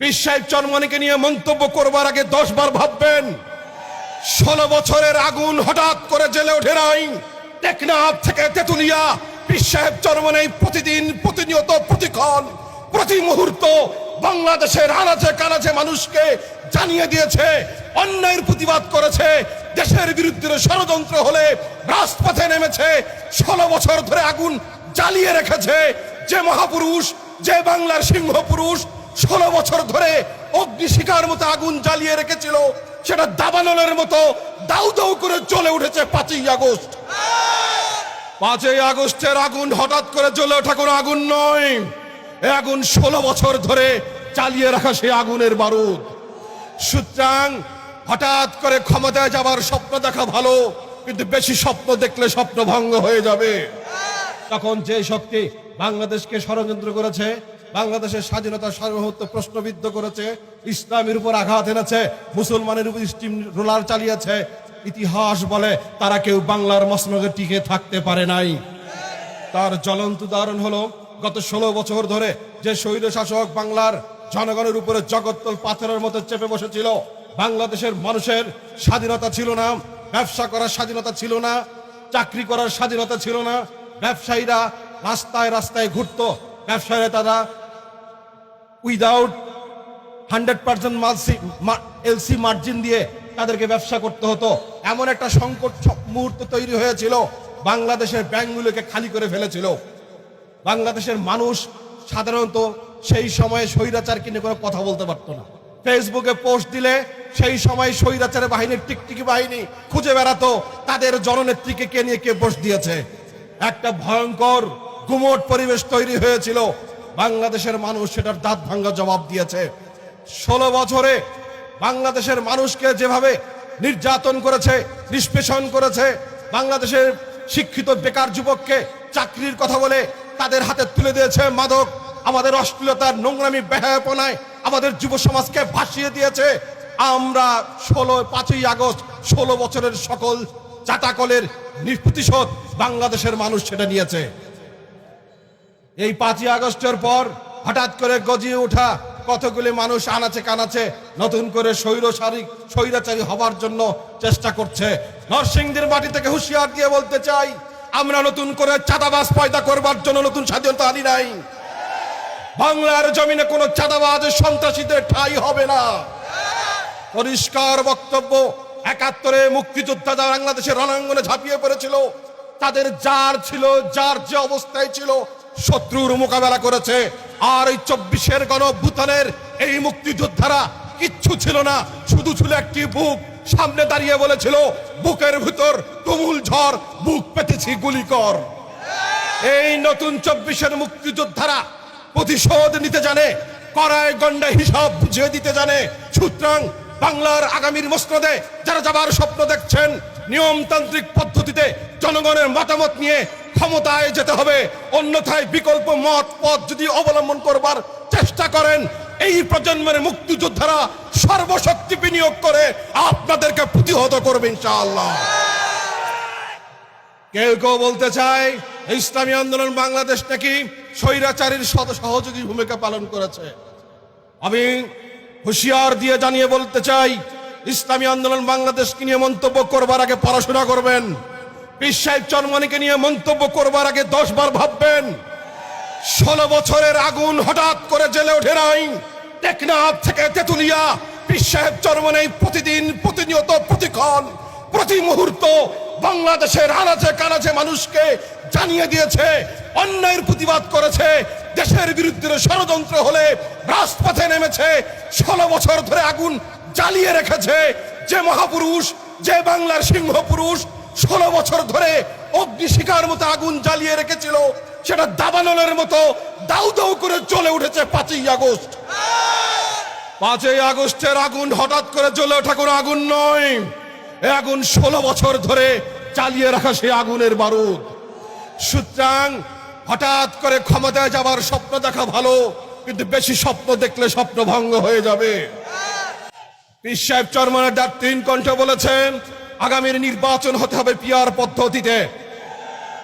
পীর সাহেব চরমনিকে নিয়ে মন্তব্য করবার আগে দশ বার ভাববেন, ষোলো বছরের আগুন হঠাৎ করে জেলে ওঠে নাই। টেকনাফ থেকে তেতুলিয়া, পীর সাহেব চরমনে প্রতিদিন প্রতিনিয়ত প্রতিক্ষণ, প্রতি মুহূর্ত বাংলাদেশের আনাচে কানাচে মানুষকে জানিয়ে দিয়েছে, অন্যায়ের প্রতিবাদ করেছে, দেশের বিরুদ্ধে ষড়যন্ত্র হলে রাজপথে নেমেছে, ষোলো বছর ধরে আগুন জ্বালিয়ে রেখেছে, যে মহাপুরুষ, যে বাংলার সিংহ পুরুষ ষোলো বছর ধরে অগ্নিশিখার মতো আগুন জ্বালিয়ে রেখেছিল। সেটা দাবানলের মতো দাউ দাউ করে জ্বলে উঠেছে পাঁচই আগস্ট। পাঁচই আগস্টের আগুন হঠাৎ করে জ্বলে ওঠা কোনো আগুন নয়। এ আগুন ষোলো বছর ধরে চালিয়ে রাখা সেই আগুনের বারুদ। সুতরাং হঠাৎ করে ক্ষমতায় যাবার স্বপ্ন দেখা ভালো, কিন্তু বেশি স্বপ্ন দেখলে স্বপ্ন ভঙ্গ হয়ে যাবে। তখন যে শক্তি বাংলাদেশকে ষড়যন্ত্র করেছে বাংলাদেশের স্বাধীনতা সার্বভৌমত্ব প্রশ্নবিদ্ধ করেছে, ইসলামের উপর আঘাত এনেছে, মুসলমানের উপর স্টিম রোলার চালিয়েছে। ইতিহাস বলে তারা কেউ বাংলার মসনগে টিকে থাকতে পারে নাই। তার জ্বলন্ত উদাহরণ হলো, গত ষোলো বছর ধরে যে স্বৈর শাসক বাংলার জনগণের উপরে জগত্তল পাথরের মতো চেপে বসেছিল, বাংলাদেশের মানুষের স্বাধীনতা ছিল না, ব্যবসা করার স্বাধীনতা ছিল না, চাকরি করার স্বাধীনতা ছিল না, ব্যবসায়ীরা রাস্তায় রাস্তায় ঘুরত, ব্যবসায়ীরা তারা উইদাউট হান্ড্রেড পার্সেন্ট মালসি এলসি মার্জিন দিয়ে তাদেরকে ব্যবসা করতে হতো। এমন একটা সংকট মুহূর্ত তৈরি হয়েছিল, বাংলাদেশের ব্যাংকগুলোকে খালি করে ফেলেছিল। বাংলাদেশের মানুষ সাধারণত সেই সময়ে স্বৈরাচারকে নিয়ে কোনো কথা বলতে পারতো না। ফেসবুকে পোস্ট দিলে সেই সময় স্বৈরাচারের বাহিনীর টিকটিকি বাহিনী খুঁজে বেড়াতো, তাদের জননেত্রীকে কে নিয়ে কে পোস্ট দিয়েছে। একটা ভয়ঙ্কর, গুমট পরিবেশ তৈরি হয়েছিল। বাংলাদেশের মানুষ সেটার দাঁত ভাঙ্গা জবাব দিয়েছে। ষোলো বছরে বাংলাদেশের মানুষকে যেভাবে নির্যাতন করেছে, নিষ্পেষণ করেছে, বাংলাদেশের শিক্ষিত বেকার যুবককে চাকরির কথা বলে তাদের হাতে তুলে দিয়েছে মাদক, আমাদের অশ্লীলতার নোংরামি বেহায়াপনায় আমাদের যুব সমাজকে ভাসিয়ে দিয়েছে। আমরা ষোলো, পাঁচই আগস্ট, ষোলো বছরের সকল চাটাকলের প্রতিশোধ বাংলাদেশের মানুষ সেটা নিয়েছে। এই পাঁচই আগস্টের পর হঠাৎ করে গজিয়ে ওঠা কতগুলি মানুষ আনাচে কানাচে নতুন করে স্বৈরচারী স্বৈরাচারী হবার জন্য চেষ্টা করছে। নরসিংদীর মাটি থেকে হুঁশিয়ার দিয়ে বলতে চাই, আমরা নতুন করে চাঁদাবাজ পয়দা করবার জন্য নতুন স্বাধীনতা আনি নাই। বাংলার জমিনে কোনো চাঁদাবাজ সন্ত্রাসীদের ঠাই হবে না। পরিষ্কার বক্তব্য, একাত্তরে মুক্তিযোদ্ধা যারা বাংলাদেশের রণাঙ্গনে ঝাঁপিয়ে পড়েছিল, তাদের যার ছিল, যার যে অবস্থায় ছিল শত্রুর মোকাবেলা করেছে। আর এই চব্বিশের গণ গণভূতানের এই মুক্তিযোদ্ধারা কিচ্ছু ছিল না, শুধু ছিল একটি বুক। সামনে দাঁড়িয়ে বলেছিল, বুকের ভিতর তুমুল ঝড়, বুক পেতেছি গুলি কর এই নতুন চব্বিশের মুক্তিযোদ্ধারা প্রতিশোধ নিতে জানে করায় গন্ডা হিসাব বুঝিয়ে দিতে জানে। সুতরাং বাংলার আগামীর মসনদে যারা যাবার স্বপ্ন দেখছেন, নিয়মতান্ত্রিক পদ্ধতিতে জনগণের মতামত নিয়ে ক্ষমতায় যেতে হবে। অন্যথায় বিকল্প মত, পথ যদি অবলম্বন করবার চেষ্টা করেন, এই প্রজন্মের মুক্তিযোদ্ধারা সর্বশক্তি বিনিয়োগ করে আপনাদেরকে প্রতিহত করবে ইনশাআল্লাহ। কেউ কেউ বলতে চায়, ইসলামী আন্দোলন বাংলাদেশ নাকি স্বৈরাচারীর সদ সহযোগী ভূমিকা পালন করেছে? আমি হুঁশিয়ার দিয়ে জানিয়ে বলতে চাই, ইসলামী আন্দোলন বাংলাদেশকে নিয়ে মন্তব্য করবার আগে পড়াশোনা করবেন। পীর সাহেব নিয়ে মন্তব্য করবার আগে দশ বার ভাববেন, ষোলো বছরের আগুন হঠাৎ করে জেলে ওঠে নাই। টেকনাফ থেকে তেতুলিয়া সাহেব চরমনে প্রতিদিন প্রতিনিয়ত প্রতিক্ষণ, প্রতি মুহূর্ত বাংলাদেশের আনাচে কানাচে মানুষকে জানিয়ে দিয়েছে, অন্যায়ের প্রতিবাদ করেছে, দেশের বিরুদ্ধে ষড়যন্ত্র হলে রাজপথে নেমেছে, ষোলো বছর ধরে আগুন জ্বালিয়ে রেখেছে, যে মহাপুরুষ, যে বাংলার সিংহ পুরুষ ষোলো বছর ধরে অগ্নিশিখার মতো আগুন জ্বালিয়ে রেখেছিল। সেটা দাবানলের মতো দাউ দাউ করে জ্বলে উঠেছে পাঁচই আগস্ট। পাঁচই আগস্টের আগুন হঠাৎ করে জ্বলে ওঠা কোনো আগুন নয়। এ আগুন ষোলো বছর ধরে চালিয়ে রাখা সেই আগুনের বারুদ। সুতরাং হঠাৎ করে ক্ষমতায় যাবার স্বপ্ন দেখা ভালো, কিন্তু বেশি স্বপ্ন দেখলে স্বপ্ন ভঙ্গ হয়ে যাবে। পীর সাহেব চরমানের ডাক তিন কণ্ঠে বলেছেন আগামীর নির্বাচন হতে হবে পিয়ার পদ্ধতিতে।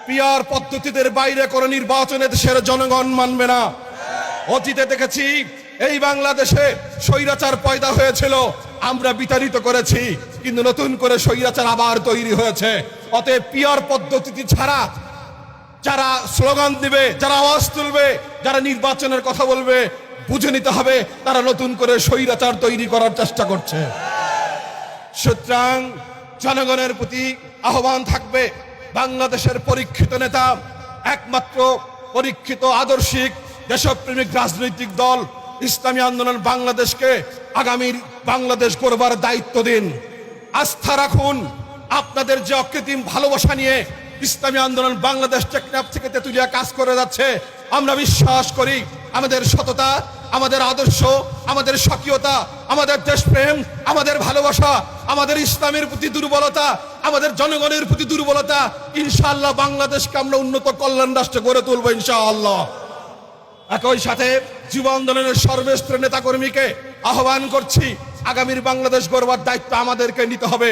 পিয়ার পদ্ধতিদের বাইরে কোনো নির্বাচনে দেশের জনগণ মানবে না। অতীতে দেখেছি, এই বাংলাদেশে স্বৈরাচার পয়দা হয়েছিল, আমরা বিতাড়িত করেছি, কিন্তু নতুন করে স্বৈরাচার আবার তৈরি হয়েছে। অতএব পিয়ার পদ্ধতি ছাড়া যারা স্লোগান দিবে, যারা আওয়াজ তুলবে, যারা নির্বাচনের কথা বলবে, বুঝে নিতে হবে তারা নতুন করে স্বৈরাচার তৈরি করার চেষ্টা করছে। সুতরাং জনগণের প্রতি আহ্বান থাকবে। বাংলাদেশের পরীক্ষিত নেতা, একমাত্র পরীক্ষিত আদর্শিক, দেশপ্রেমিক রাজনৈতিক দল, ইসলামী আন্দোলন বাংলাদেশকে আগামীর বাংলাদেশ করবার দায়িত্ব দিন। আস্থা রাখুন, আপনাদের যে অকৃত্রিম ভালোবাসা নিয়ে ইসলামী আন্দোলন বাংলাদেশ টেকনাফ থেকে তেতুলিয়া কাজ করে যাচ্ছে, আমরা বিশ্বাস করি আমাদের সততা আমাদের আদর্শ, আমাদের স্বকীয়তা, আমাদের দেশপ্রেম, আমাদের ভালোবাসা, আমাদের ইসলামের প্রতি দুর্বলতা, আমাদের জনগণের প্রতি দুর্বলতা, ইনশাআল্লাহ বাংলাদেশকে আমরা উন্নত কল্যাণ রাষ্ট্র গড়ে তুলবো ইনশাআল্লাহ। একই সাথে যুব আন্দোলনের সর্বস্তরের নেতাকর্মীকে আহ্বান করছি, আগামীর বাংলাদেশ গড়বার দায়িত্ব আমাদেরকে নিতে হবে।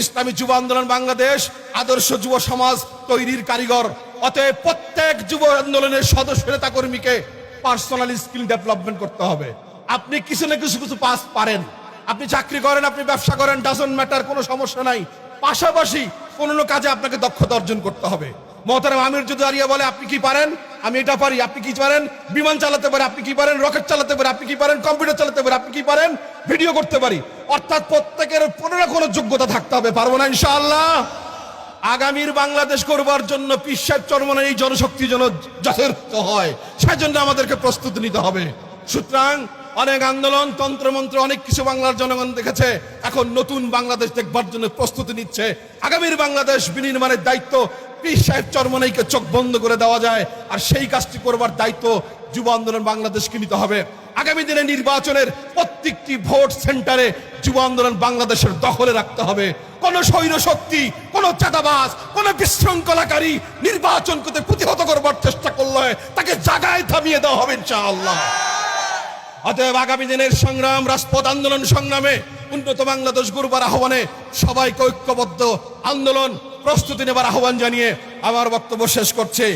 ইসলামী যুব আন্দোলন বাংলাদেশ, আদর্শ যুব সমাজ তৈরির কারিগর। অতএব প্রত্যেক যুব আন্দোলনের সদস্য নেতাকর্মীকে পার্সোনাল স্কিল ডেভেলপমেন্ট করতে হবে। আপনি কিছু না কিছু কিছু পাস পারেন। আপনি চাকরি করেন, আপনি ব্যবসা করেন ডাজন্ট ম্যাটার কোনো সমস্যা নাই। পাশাপাশি কোনো না কাজে আপনাকে দক্ষতা অর্জন করতে হবে। মহতারাম আমির যদি দাঁড়িয়ে বলে, আপনি কি পারেন? আমি এটা পারি। আপনি কি পারেন? বিমান চালাতে পারে আপনি কি পারেন? রকেট চালাতে পারে আপনি কি পারেন? কম্পিউটার চালাতে পারে আপনি কি পারেন? ভিডিও করতে পারি। অর্থাৎ প্রত্যেকের কোনো না কোনো যোগ্যতা থাকতে হবে। পারব না ইনশাআল্লাহ। আগামীর বাংলাদেশ করবার জন্য পিসাব চরমনের এই জনশক্তি যেন যথার্থ হয়, সেজন্য আমাদেরকে প্রস্তুতি নিতে হবে। সুতরাং অনেক আন্দোলন, তন্ত্রমন্ত্র, অনেক কিছু বাংলার জনগণ দেখেছে, এখন নতুন বাংলাদেশ দেখবার জন্য প্রস্তুতি নিচ্ছে। আগামীর বাংলাদেশ বিনির্মাণের দায়িত্ব পীর সাহেব চরমনাইকে চোখ বন্ধ করে দেওয়া যায়, আর সেই কাজটি করবার দায়িত্ব যুব আন্দোলন বাংলাদেশকে নিতে হবে। আগামী দিনে নির্বাচনের প্রত্যেকটি ভোট সেন্টারে যুব আন্দোলন বাংলাদেশের দখলে রাখতে হবে। কোন সৈন্য শক্তি কোন চাঁদাবাজ, কোন বিশৃঙ্খলাকারী নির্বাচন করতে প্রতিহত করবার চেষ্টা করলে তাকে জাগায় থামিয়ে দেওয়া হবে ইনশাআল্লাহ। অতএব আগামী দিনের সংগ্রাম, রাজপথ আন্দোলন সংগ্রামে উন্নত বাংলাদেশ গুরুবার আহ্বানে সবাইকে ঐক্যবদ্ধ আন্দোলন প্রস্তুতি নেবার আহ্বান জানিয়ে আমার বক্তব্য শেষ করছে।